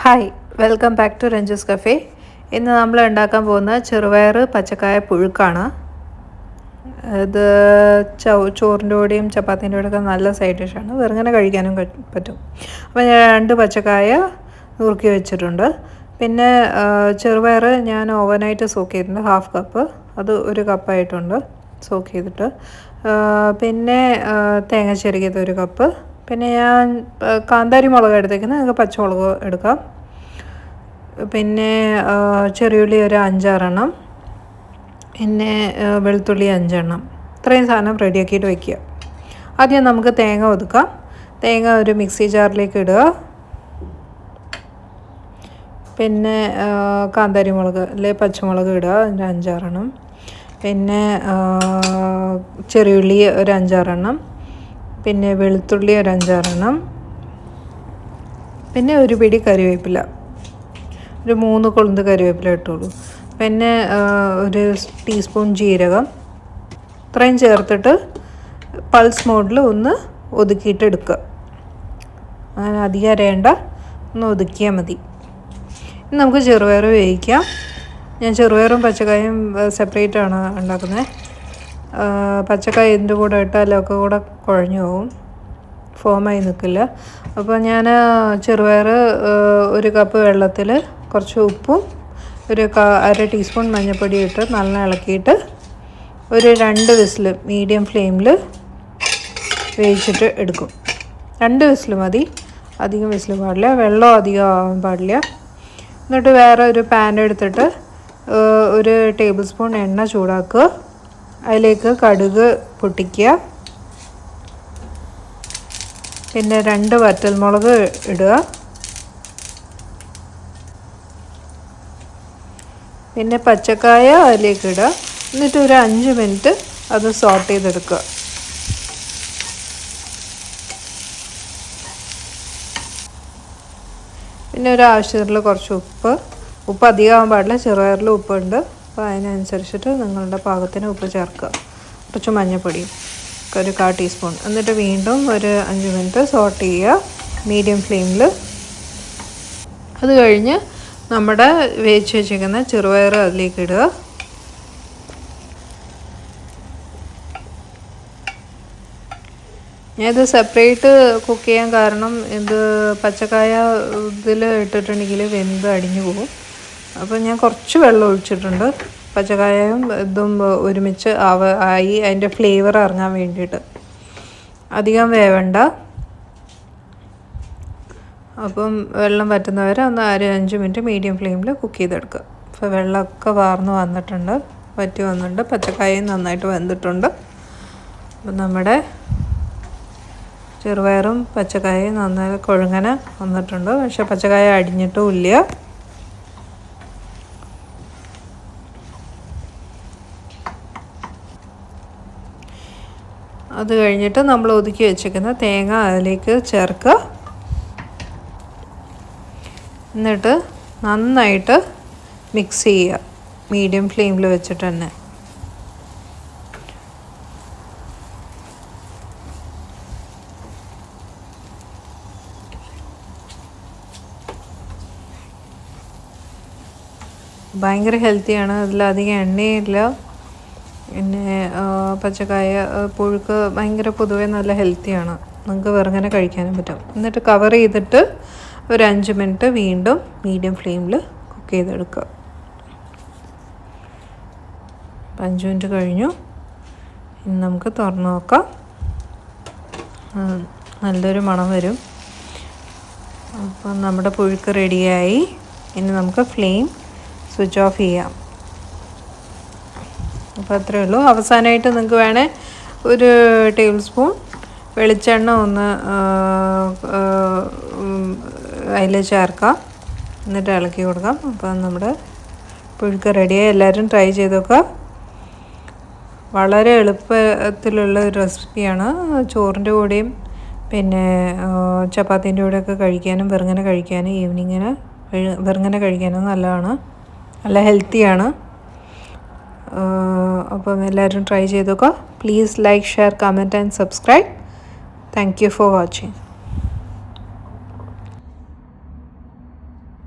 Hi welcome back to Ranju's cafe. ഇന്ന് നമ്മൾ ഉണ്ടാക്കാൻ പോകുന്ന ചെറുപയർ പച്ചക്കായ പുഴുക്കാണ്. ഇത് ചോ ചോറിന്റെ കൂടെയും ചപ്പാത്തിന്റെ കൂടെയൊക്കെ നല്ല സൈഡ് ഡിഷാണ് വെറുങ്ങനെ കഴിക്കാനും കഴി- പറ്റും. അപ്പോൾ ഞാൻ രണ്ട് പച്ചക്കായ നുറുക്കി വെച്ചിട്ടുണ്ട്. പിന്നെ ചെറുപയർ ഞാൻ ഓവനായിട്ട് സോക്ക് ചെയ്തിട്ടുണ്ട്. Half cup. അത് ഒരു കപ്പായിട്ടുണ്ട് സോക്ക് ചെയ്തിട്ട്. പിന്നെ തേങ്ങ ചെറുകിയത് ഒരു കപ്പ്. പിന്നെ ഞാൻ കാന്താരി മുളക് എടുത്തേക്കുന്നത് നിങ്ങൾക്ക് പച്ചമുളക് എടുക്കാം. പിന്നെ ചെറിയുള്ളി ഒരു അഞ്ചാറെണ്ണം. പിന്നെ വെളുത്തുള്ളി അഞ്ചെണ്ണം. ഇത്രയും സാധനം റെഡിയാക്കിയിട്ട് വയ്ക്കുക ആദ്യം നമുക്ക് തേങ്ങ ഒതുക്കാം. തേങ്ങ ഒരു മിക്സി ജാറിലേക്ക് ഇടുക. പിന്നെ കാന്താരി മുളക് അല്ലെ പച്ചമുളക് ഇടുക. ഒരു അഞ്ചാറെണ്ണം. പിന്നെ ചെറിയുള്ളി ഒരു അഞ്ചാറെണ്ണം. പിന്നെ വെളുത്തുള്ളി ഒരു അഞ്ചാറെണ്ണം പിന്നെ ഒരു പിടി കറിവേപ്പില. ഒരു മൂന്ന് കൊളുന്ത് കറിവേപ്പില ഇട്ടോളൂ. പിന്നെ ഒരു ടീസ്പൂൺ ജീരകം. ഇത്രയും ചേർത്തിട്ട് പൾസ് മോഡിൽ ഒന്ന് ഒതുക്കിയിട്ട് എടുക്കുക. അങ്ങനെ അധികം അരയേണ്ട ഒന്ന് ഒതുക്കിയാൽ മതി. നമുക്ക് ചെറുപയർ വേവിക്കാം. ഞാൻ ചെറുപയറും പച്ചക്കായും സെപ്പറേറ്റാണ് ഉണ്ടാക്കുന്നത് പച്ചക്കായ എന്തു കൂടെ ഇട്ടാലൊക്കെ കൂടെ കുഴഞ്ഞു പോകും. ഫോമായി നിൽക്കില്ല. അപ്പോൾ ഞാൻ ചെറുപയർ ഒരു കപ്പ് വെള്ളത്തിൽ കുറച്ച് ഉപ്പും ഒരു അര ടീസ്പൂൺ മഞ്ഞൾപ്പൊടി ഇട്ട് നല്ല ഇളക്കിയിട്ട് ഒരു രണ്ട് വിസിൽ മീഡിയം ഫ്ലെയിമിൽ വേവിച്ചിട്ട് എടുക്കും. രണ്ട് വിസിൽ മതി. അധികം വിസിൽ പാടില്ല. വെള്ളം അധികം ആവാൻ പാടില്ല. എന്നിട്ട് വേറെ ഒരു പാൻ എടുത്തിട്ട് ഒരു ടേബിൾ സ്പൂൺ എണ്ണ ചൂടാക്കുക. അതിലേക്ക് കടുക് പൊട്ടിക്കുക. പിന്നെ രണ്ട് വറ്റൽമുളക് ഇടുക. പിന്നെ പച്ചക്കായ അതിലേക്ക് ഇടുക. എന്നിട്ട് ഒരു അഞ്ച് മിനിറ്റ് അത് സോട്ട് ചെയ്തെടുക്കുക. പിന്നെ ഒരു ആവശ്യത്തിൽ കുറച്ച് ഉപ്പ്. ഉപ്പ് അധികമാകാൻ പാടില്ല. ചെറുപയറിൽ ഉപ്പുണ്ട്. അപ്പോൾ അതിനനുസരിച്ചിട്ട് നിങ്ങളുടെ പാകത്തിന് ഉപ്പ് ചേർക്കുക. കുറച്ച് മഞ്ഞൾപ്പൊടി ഒരു കാ ടീസ്പൂൺ. എന്നിട്ട് വീണ്ടും ഒരു അഞ്ച് മിനിറ്റ് സോട്ട് ചെയ്യുക. മീഡിയം ഫ്ലെയിമിൽ അത് കഴിഞ്ഞ് നമ്മുടെ വേവിച്ച് വെച്ചിരിക്കുന്ന ചെറുപയർ അതിലേക്ക് ഇടുക. ഞാനിത് സെപ്പറേറ്റ് കുക്ക് ചെയ്യാൻ കാരണം ഇത് പച്ചക്കായ ഇതിൽ ഇട്ടിട്ടുണ്ടെങ്കിൽ വെന്ത് അടിഞ്ഞു പോകും. അപ്പോൾ ഞാൻ കുറച്ച് വെള്ളം ഒഴിച്ചിട്ടുണ്ട്. പച്ചക്കായയും ഇതും ഒരുമിച്ച് ആവ ആയി അതിന്റെ ഫ്ലേവർ ഇറങ്ങാൻ വേണ്ടിയിട്ട്. അധികം വേവണ്ട. അപ്പം വെള്ളം പറ്റുന്നവരെ ഒന്ന് ഒരു അഞ്ച് മിനിറ്റ് മീഡിയം ഫ്ലെയിമിൽ കുക്ക് ചെയ്തെടുക്കുക. അപ്പോൾ വെള്ളമൊക്കെ വാർന്ന് വന്നിട്ടുണ്ട്. വറ്റി വന്നിട്ടുണ്ട്. പച്ചക്കായയും നന്നായിട്ട് വെന്തിട്ടുണ്ട്. അപ്പം നമ്മുടെ ചെറുപയറും പച്ചക്കായയും നന്നായി കുഴങ്ങനെ വന്നിട്ടുണ്ട്. പക്ഷേ പച്ചക്കായ അടിഞ്ഞിട്ടും ഇല്ല. അത് കഴിഞ്ഞിട്ട് നമ്മൾ ഒതുക്കി വെച്ചേക്കുന്ന തേങ്ങ അതിലേക്ക് ചേർക്കുക എന്നിട്ട് നന്നായിട്ട് മിക്സ് ചെയ്യുക. മീഡിയം ഫ്ലെയിമിൽ വെച്ചിട്ട് തന്നെ. ഭയങ്കര ഹെൽത്തിയാണ് അതിലധികം എണ്ണയില്ല. പിന്നെ പച്ചക്കായ പുഴുക്ക് ഭയങ്കര പൊതുവേ നല്ല ഹെൽത്തിയാണ്. നമുക്ക് വെറുങ്ങനെ കഴിക്കാനും പറ്റും. എന്നിട്ട് കവർ ചെയ്തിട്ട് ഒരു അഞ്ച് മിനിറ്റ് വീണ്ടും മീഡിയം ഫ്ലെയിമിൽ കുക്ക് ചെയ്തെടുക്കുക. അഞ്ച് മിനിറ്റ് കഴിഞ്ഞു. ഇനി നമുക്ക് തുറന്ന് നോക്കാം. നല്ലൊരു മണം വരും. അപ്പം നമ്മുടെ പുഴുക്ക് റെഡിയായി ഇനി നമുക്ക് ഫ്ലെയിം സ്വിച്ച് ഓഫ് ചെയ്യാം. അപ്പോൾ അത്രയേ ഉള്ളൂ. അവസാനമായിട്ട് നിങ്ങൾക്ക് വേണേൽ ഒരു ടേബിൾ സ്പൂൺ വെളിച്ചെണ്ണ ഒന്ന് അതിൽ ചേർക്കാം. എന്നിട്ട് ഇളക്കി കൊടുക്കാം. അപ്പം നമ്മുടെ പുഴുക്ക് റെഡിയായി എല്ലാവരും ട്രൈ ചെയ്ത് നോക്കുക. വളരെ എളുപ്പത്തിലുള്ള ഒരു റെസിപ്പിയാണ് ചോറിന്റെ കൂടെയും പിന്നെ ചപ്പാത്തിന്റെ കൂടെയൊക്കെ കഴിക്കാനും വെറുങ്ങനെ കഴിക്കാനും ഈവനിങ്ങിന് വെറുങ്ങനെ കഴിക്കാനും നല്ലതാണ്. നല്ല ഹെൽത്തിയാണ് അപ്പം എല്ലാവരും try ചെയ്തോക്കുക. Please like share comment and subscribe thank you for watching